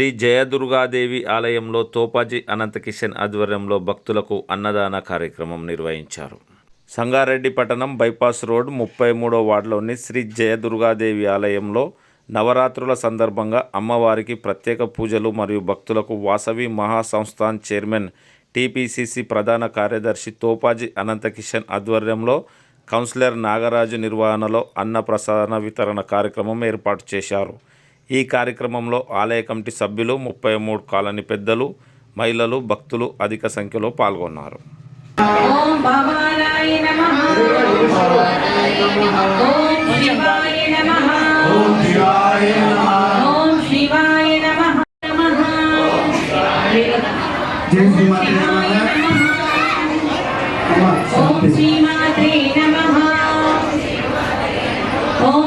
శ్రీ జయదుర్గాదేవి ఆలయంలో తోపాజీ అనంతకిషన్ ఆధ్వర్యంలో భక్తులకు అన్నదాన కార్యక్రమం నిర్వహించారు. సంగారెడ్డి పట్టణం బైపాస్ రోడ్ ముప్పై మూడో వార్డులోని శ్రీ జయదుర్గాదేవి ఆలయంలో నవరాత్రుల సందర్భంగా అమ్మవారికి ప్రత్యేక పూజలు మరియు భక్తులకు వాసవి మహాసంస్థాన్ చైర్మన్ టీపీసీసీ ప్రధాన కార్యదర్శి తోపాజీ అనంతకిషన్ ఆధ్వర్యంలో కౌన్సిలర్ నాగరాజు నిర్వహణలో అన్నప్రసాదన వితరణ కార్యక్రమం ఏర్పాటు చేశారు. ఈ కార్యక్రమంలో ఆలయ కమిటీ సభ్యులు ముప్పై మూడు కాలనీ పెద్దలు మహిళలు భక్తులు అధిక సంఖ్యలో పాల్గొన్నారు నమః ఓం శివాయ నమః ఓం శివాయ నమః ఓం శివాయ నమః నమః జై శ్రీమాతే నమః అమ్మ ఓం శాంతి. శ్రీమాత్రే నమః ఓం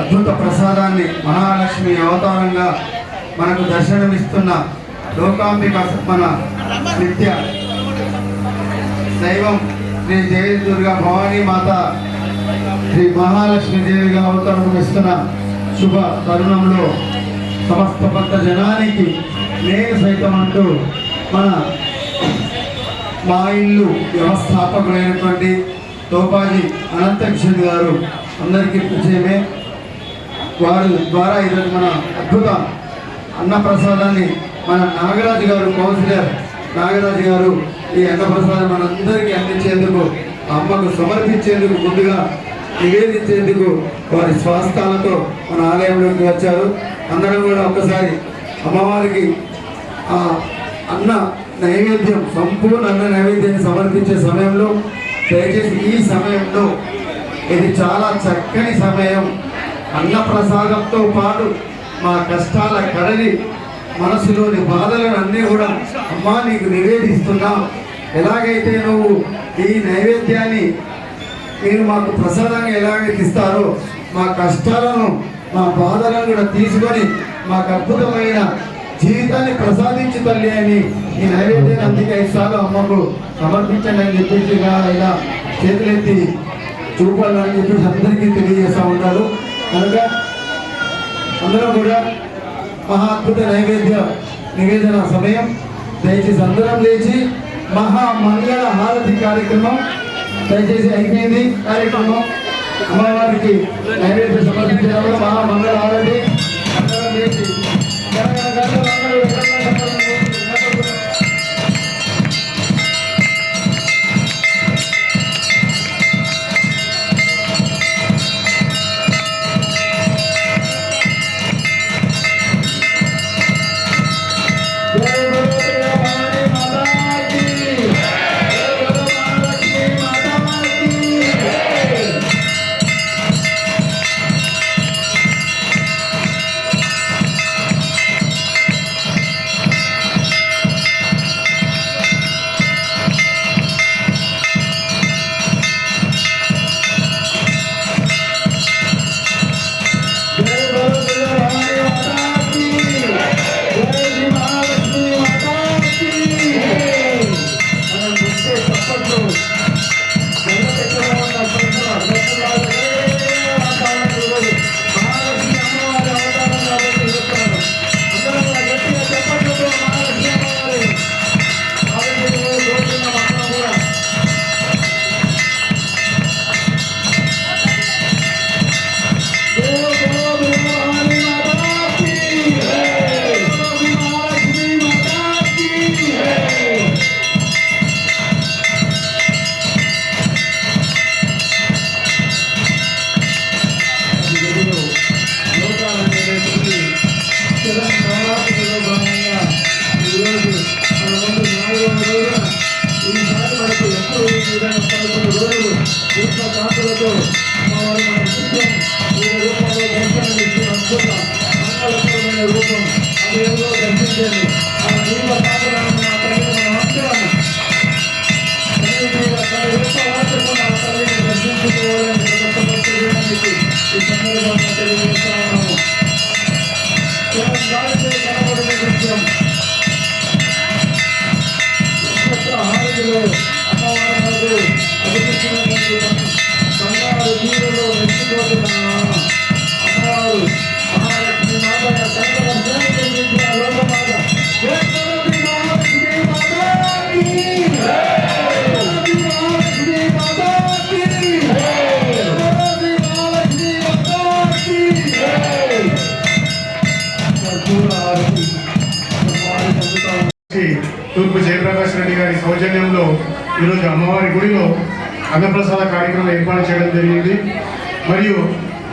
అద్భుత ప్రసాదాన్ని మహాలక్ష్మి అవతారంగా మనకు దర్శనమిస్తున్న లోకాంబిక మన నిత్య దైవం శ్రీ జయ దుర్గా భవానీ మాత శ్రీ మహాలక్ష్మి దేవిగా అవతారం ఇస్తున్న శుభ తరుణంలో సమస్త భక్త జనానికి నేను సైతం అంటూ మన మా ఇల్లు వ్యవస్థాపకులైనటువంటి తోపాజీ అనంతకిషన్ గారు అందరికీ పరిచయమే. వారి ద్వారా ఈరోజు మన అద్భుత అన్నప్రసాదాన్ని మన నాగరాజు గారు కౌన్సిలర్ నాగరాజు గారు ఈ అన్నప్రసాదం మనందరికీ అందించేందుకు ఆ అమ్మకు సమర్పించేందుకు ముందుగా నివేదించేందుకు వారి స్వాస్థాలతో మన ఆలయంలోకి వచ్చారు. అందరం కూడా ఒక్కసారి అమ్మవారికి ఆ అన్న నైవేద్యం సంపూర్ణ అన్న నైవేద్యాన్ని సమర్పించే సమయంలో దయచేసి ఈ సమయంలో ఇది చాలా చక్కని సమయం. అన్న ప్రసాదంతో పాటు మా కష్టాల కడలి మనసులోని బాధలను అన్నీ కూడా అమ్మా నీకు నివేదిస్తున్నాం. ఎలాగైతే నువ్వు ఈ నైవేద్యాన్ని మీరు మాకు ప్రసాదంగా ఎలాగైతే ఇస్తారో మా కష్టాలను మా బాధలను కూడా తీసుకొని మాకు అద్భుతమైన జీవితాన్ని ప్రసాదించు తల్లి అని ఈ నైవేద్యాన్ని అందుకే ఐదు అమ్మకు సమర్పించండి అని చెప్పేసి ఇలా చేతులెత్తి చూపాలని చెప్పేసి అందరికీ తెలియజేస్తూ ఉంటారు. కనుక అందరం కూడా మహా అద్భుత నైవేద్య నివేదన సమయం. దయచేసి అందరం లేచి మహా మంగళ హారతి కార్యక్రమం దయచేసి అయిపోయింది. కార్యక్రమం అమ్మవారికి నైవేద్యం సమర్పించడంలో మహా మంగళ హారతి. అందరం లేచి. అందించేది ఆ జీవ సాధనాన్ని మా తల్లిని ఆశ్రయాన్ని తల్లిని దర్శించుకోవాలని చేయడానికి ఈ సందర్భంగా తెలియజేస్తా ఉన్నాము భారతీయ కనబడిన నృత్యం హారతిలో అమ్మవారు అభివృద్ధి బంగారు నీరులో మెచ్చిపోతున్నారు తూర్పు జయప్రకాష్ రెడ్డి గారి సౌజన్యంలో ఈరోజు అమ్మవారి గుడిలో అన్నప్రసాద కార్యక్రమం ఏర్పాటు చేయడం జరిగింది. మరియు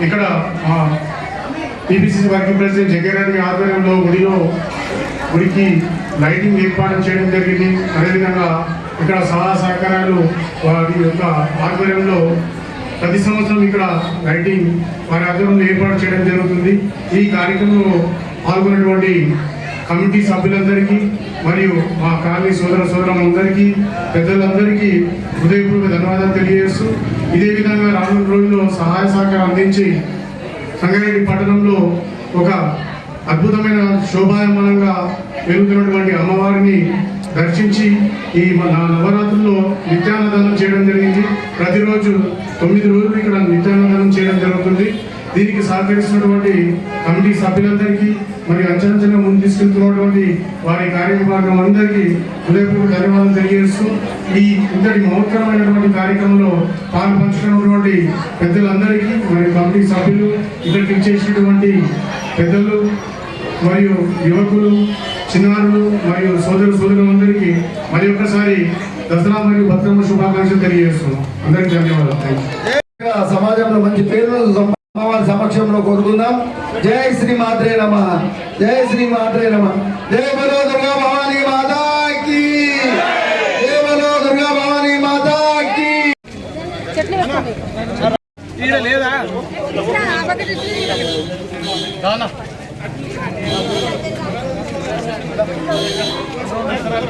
ఇక్కడ మా టీపీసీసీ వర్కింగ్ ప్రెసిడెంట్ జగ్గారెడ్డి ఆధ్వర్యంలో గుడిలో గుడికి లైటింగ్ ఏర్పాటు చేయడం జరిగింది. అదేవిధంగా ఇక్కడ సహా సహకారాలు వారి యొక్క ఆధ్వర్యంలో ప్రతి సంవత్సరం ఇక్కడ లైటింగ్ వారి ఆధ్వర్యంలో ఏర్పాటు చేయడం జరుగుతుంది. ఈ కార్యక్రమంలో పాల్గొన్నటువంటి కమిటీ సభ్యులందరికీ మరియు మా కాలనీ సోదర సోదరులందరికీ పెద్దలందరికీ హృదయపూర్వక ధన్యవాదాలు తెలియజేస్తూ ఇదే విధంగా రానున్న రోజుల్లో సహాయ సహకారం అందించి సంగారెడ్డి పట్టణంలో ఒక అద్భుతమైన శోభాయమానంగా వెలుగుతున్నటువంటి అమ్మవారిని దర్శించి ఈ మన నవరాత్రుల్లో నిత్యాన్నదానం చేయడం జరిగింది. ప్రతిరోజు తొమ్మిది రోజులు ఇక్కడ నిత్యాన్నదానం చేయడం జరుగుతుంది. దీనికి సహకరిస్తున్నటువంటి కమిటీ సభ్యులందరికీ మరి అంచనంచన ముందు తీసుకెళ్తున్నటువంటి వారి కార్యక్రమం అందరికీ హృదయపూర్వక ధన్యవాదాలు తెలియజేస్తూ ఈ ఇంతటి మహోత్తరమైనటువంటి కార్యక్రమంలో పాల్పంచుకున్నటువంటి పెద్దలందరికీ మరి కమిటీ సభ్యులు ఇక్కడికి ఇచ్చేసినటువంటి పెద్దలు మరియు యువకులు చిన్నారులు మరియు సోదరు సోదరులందరికీ మరి ఒక్కసారి దసరా మరియు బతుకమ్మ శుభాకాంక్షలు తెలియజేస్తున్నాం. అందరికీ ధన్యవాదాలు. సమాజంలో మంచి పేరు అమ్మవారి సమక్షంలో కోరుకుందాం. జై శ్రీ మాత్రే నమ. జై శ్రీ మాత్రే నమ. జయ బలో దుర్గా భవానీ మాతాకి జై బలో దుర్గా భవానీ మాతాకి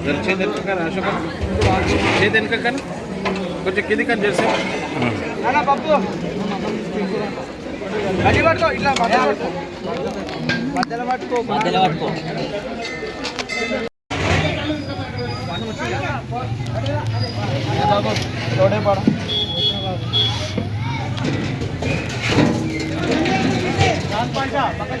జర చేతి వెనుక కానీ అశోక్ చేతి వెనుక కానీ కొంచెం కింది కానీ చేస్తే పప్పు మధ్య పట్టుకో ఇట్లా మధ్యలో పట్టుకో పక్క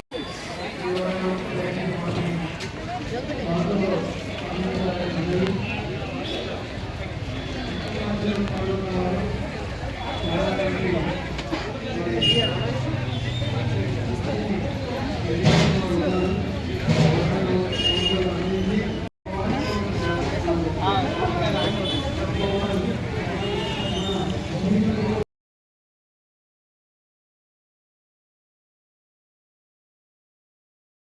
Amen.